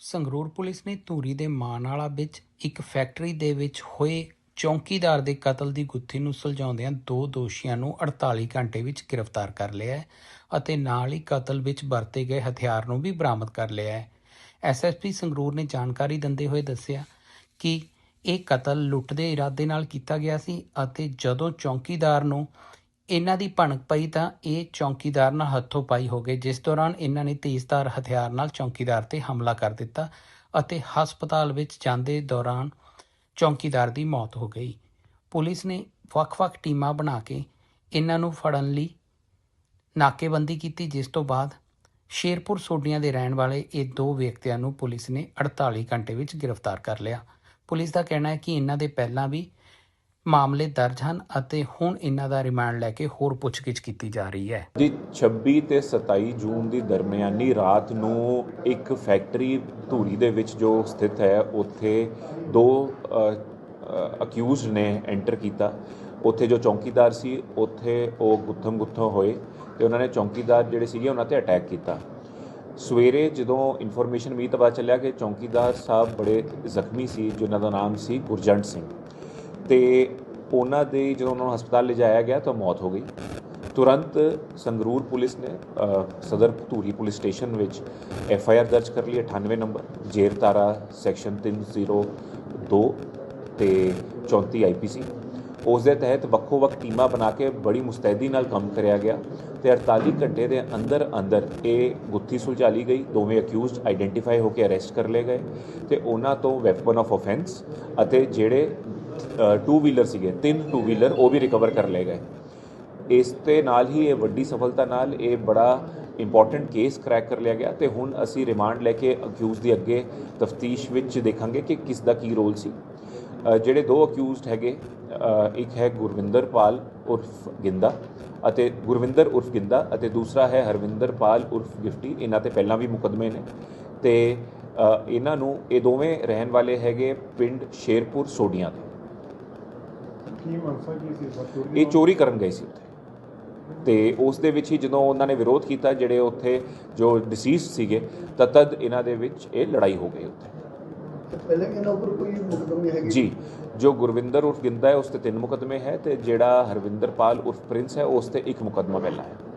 Sangrur police ਨੇ ਧੂਰੀ ਦੇ ਮਾਨਾਲਾ ਵਿੱਚ ਇੱਕ ਫੈਕਟਰੀ ਦੇ ਵਿੱਚ ਹੋਏ ਚੌਕੀਦਾਰ ਦੇ ਕਤਲ ਦੀ ਗੁੱਥੀ ਨੂੰ ਸੁਲਝਾਉਂਦਿਆਂ ਦੋ ਦੋਸ਼ੀਆਂ ਨੂੰ 48 ਘੰਟੇ ਵਿੱਚ ਗ੍ਰਿਫਤਾਰ ਕਰ ਲਿਆ ਹੈ ਅਤੇ ਨਾਲ ਹੀ ਕਤਲ ਵਿੱਚ ਵਰਤੇ ਗਏ ਹਥਿਆਰ ਨੂੰ ਵੀ ਬਰਾਮਦ ਕਰ ਲਿਆ ਹੈ। ਐਸਐਸਪੀ ਸੰਗਰੂਰ ਨੇ ਜਾਣਕਾਰੀ ਦਿੰਦੇ ਹੋਏ ਦੱਸਿਆ ਕਿ ਇਹ ਕਤਲ ਲੁੱਟ ਦੇ ਇਰਾਦੇ ਨਾਲ ਕੀਤਾ ਗਿਆ ਸੀ ਅਤੇ ਜਦੋਂ ਚੌਕੀਦਾਰ ਨੂੰ ਇਹਨਾਂ ਦੀ ਭਣਕ ਪਈ ਤਾਂ ਇਹ ਚੌਕੀਦਾਰ ਨਾਲ ਹੱਥੋਂ ਪਾਈ ਹੋ ਗਏ, ਜਿਸ ਦੌਰਾਨ ਇਹਨਾਂ ਨੇ ਤੇਜ਼ਧਾਰ ਹਥਿਆਰ ਨਾਲ ਚੌਕੀਦਾਰ ਤੇ ਹਮਲਾ ਕਰ ਦਿੱਤਾ ਅਤੇ ਹਸਪਤਾਲ ਵਿੱਚ ਜਾਂਦੇ ਦੌਰਾਨ ਚੌਕੀਦਾਰ ਦੀ ਮੌਤ ਹੋ ਗਈ। ਪੁਲਿਸ ਨੇ ਵੱਖ-ਵੱਖ ਟੀਮਾਂ ਬਣਾ ਕੇ ਇਹਨਾਂ ਨੂੰ ਫੜਨ ਲਈ ਨਾਕੇਬੰਦੀ ਕੀਤੀ, ਜਿਸ ਤੋਂ ਬਾਅਦ ਸ਼ੇਰਪੁਰ ਸੋਡੀਆਂ ਦੇ ਰਹਿਣ ਵਾਲੇ ਇਹ ਦੋ ਵਿਅਕਤੀਆਂ ਨੂੰ ਪੁਲਿਸ ਨੇ 48 ਘੰਟੇ ਵਿੱਚ ਗ੍ਰਿਫਤਾਰ ਕਰ ਲਿਆ। ਪੁਲਿਸ ਦਾ ਕਹਿਣਾ ਹੈ ਕਿ ਇਹਨਾਂ ਦੇ ਪਹਿਲਾਂ ਵੀ ਮਾਮਲੇ ਦਰਜ ਹਨ ਅਤੇ ਹੁਣ ਇਹਨਾਂ ਦਾ ਰਿਮਾਂਡ ਲੈ ਕੇ ਹੋਰ ਪੁੱਛਗਿੱਛ ਕੀਤੀ ਜਾ ਰਹੀ ਹੈ। ਜੀ 26 ਤੇ 27 ਜੂਨ ਦੀ ਦਰਮਿਆਨੀ ਰਾਤ ਨੂੰ ਇੱਕ ਫੈਕਟਰੀ ਧੂਰੀ ਦੇ ਵਿੱਚ ਜੋ ਸਥਿਤ ਹੈ, ਉੱਥੇ ਦੋ ਅਕਿਊਜ਼ਡ ਨੇ ਐਂਟਰ ਕੀਤਾ। ਉੱਥੇ ਜੋ ਚੌਕੀਦਾਰ ਸੀ, ਉੱਥੇ ਉਹ ਗੁੱਥਮ ਗੁੱਥਮ ਹੋਏ ਤੇ ਉਹਨਾਂ ਨੇ ਚੌਕੀਦਾਰ ਜਿਹੜੇ ਸੀਗੇ, ਉਹਨਾਂ ਤੇ ਅਟੈਕ ਕੀਤਾ। ਸਵੇਰੇ ਜਦੋਂ ਇਨਫੋਰਮੇਸ਼ਨ ਮੀਤ ਪਤਾ ਚੱਲਿਆ ਕਿ ਚੌਕੀਦਾਰ ਸਾਹਿਬ ਬੜੇ ਜ਼ਖਮੀ ਸੀ, ਜਿਨ੍ਹਾਂ ਦਾ ਨਾਮ ਸੀ ਗੁਰਜੰਟ ਸਿੰਘ। ਤੇ ਉਹਨਾਂ ਦੀ ਜਦੋਂ ਉਹਨਾਂ ਨੂੰ ਹਸਪਤਾਲ ਲਿਜਾਇਆ ਗਿਆ ਤਾਂ ਮੌਤ ਹੋ ਗਈ। ਤੁਰੰਤ ਸੰਗਰੂਰ ਪੁਲਿਸ ਨੇ ਸਦਰ ਧੂਰੀ ਪੁਲਿਸ ਸਟੇਸ਼ਨ ਵਿੱਚ ਐਫ ਆਈ ਆਰ ਦਰਜ ਕਰ ਲਈ 98 ਨੰਬਰ ਜੇਰ ਤਾਰਾ, ਸੈਕਸ਼ਨ 302 ਤੇ 34 ਆਈ ਪੀ ਸੀ। ਉਸ ਦੇ ਤਹਿਤ ਵੱਖੋ ਵੱਖ ਟੀਮਾਂ ਬਣਾ ਕੇ ਬੜੀ ਮੁਸਤੈਦੀ ਨਾਲ ਕੰਮ ਕਰਿਆ ਗਿਆ ਤੇ 48 ਘੰਟੇ ਦੇ ਅੰਦਰ ਅੰਦਰ ਇਹ ਗੁੱਥੀ ਸੁਲਝਾ ਲਈ ਗਈ। ਦੋਵੇਂ ਅਕਿਊਜ਼ਡ ਆਈਡੈਂਟੀਫਾਈ ਹੋ ਕੇ ਅਰੈਸਟ ਕਰ ਲਏ ਗਏ ਤੇ ਉਹਨਾਂ ਤੋਂ ਵੈਪਨ ਆਫ ਆਫੈਂਸ ਅਤੇ ਜਿਹੜੇ ਟੂ ਵੀਲਰ ਸੀਗੇ, ਤਿੰਨ ਟੂ ਵੀਲਰ ਉਹ ਵੀ ਰਿਕਵਰ ਕਰ ਲਏ ਗਏ। ਇਸ ਤੇ ਨਾਲ ਹੀ ਇਹ ਵੱਡੀ ਸਫਲਤਾ ਨਾਲ ਇਹ ਬੜਾ ਇੰਪੋਰਟੈਂਟ ਕੇਸ ਕ੍ਰੈਕ ਕਰ ਲਿਆ ਗਿਆ ਤੇ ਹੁਣ ਅਸੀਂ ਰਿਮਾਂਡ ਲੈ ਕੇ ਅਕਿਊਜ਼ ਦੀ ਅੱਗੇ ਤਫਤੀਸ਼ ਵਿੱਚ ਦੇਖਾਂਗੇ ਕਿ ਕਿਸ ਦਾ ਕੀ ਰੋਲ ਸੀ। ਜਿਹੜੇ ਦੋ ਅਕਿਊਜ਼ਡ ਹੈਗੇ ਇੱਕ ਹੈ ਗੁਰਵਿੰਦਰ ਪਾਲ ਉਰਫ ਗਿੰਦਾ ਅਤੇ ਗੁਰਵਿੰਦਰ ਉਰਫ ਗਿੰਦਾ ਅਤੇ ਦੂਸਰਾ ਹੈ ਹਰਵਿੰਦਰ ਪਾਲ ਉਰਫ ਗਿਫਟੀ, ਇਹਨਾਂ ਤੇ ਪਹਿਲਾਂ ਵੀ ਮੁਕਦਮੇ ਨੇ। ਤੇ ਇਹਨਾਂ ਨੂੰ ਇਹ ਦੋਵੇਂ ਰਹਿਣ ਵਾਲੇ ਹੈਗੇ ਪਿੰਡ ਸ਼ੇਰਪੁਰ ਸੋਡੀਆਂ ਦੇ ਕੀ ਮਨਸਾ ਕੀ ਸੀ ਸਰ ਇਹ ਚੋਰੀ ਕਰਨ ਗਏ ਸੀ ਉੱਥੇ। ਤੇ ਉਸ ਦੇ ਵਿੱਚ ਹੀ ਜਦੋਂ ਉਹਨਾਂ ਨੇ ਵਿਰੋਧ ਕੀਤਾ ਜਿਹੜੇ ਉੱਥੇ ਜੋ ਡਿਸੀਜ਼ ਸੀਗੇ ਤਾਂ ਤਦ ਇਹਨਾਂ ਦੇ ਵਿੱਚ ਇਹ ਲੜਾਈ ਹੋ ਗਈ ਉੱਥੇ। ਪਹਿਲੇ ਇਹਨਾਂ ਉੱਪਰ ਕੋਈ ਮੁਕਦਮੇ ਹੈਗੇ? ਜੀ ਜੋ ਗੁਰਵਿੰਦਰ ਉਰਫ ਗਿੰਦਾ ਹੈ ਉਸ ਤੇ ਤਿੰਨ ਮੁਕਦਮੇ ਹੈ ਤੇ ਜਿਹੜਾ ਹਰਵਿੰਦਰ ਪਾਲ ਉਰਫ ਪ੍ਰਿੰਸ ਹੈ ਉਸ ਤੇ ਇੱਕ ਮੁਕਦਮਾ ਪਹਿਲਾਂ ਹੈ।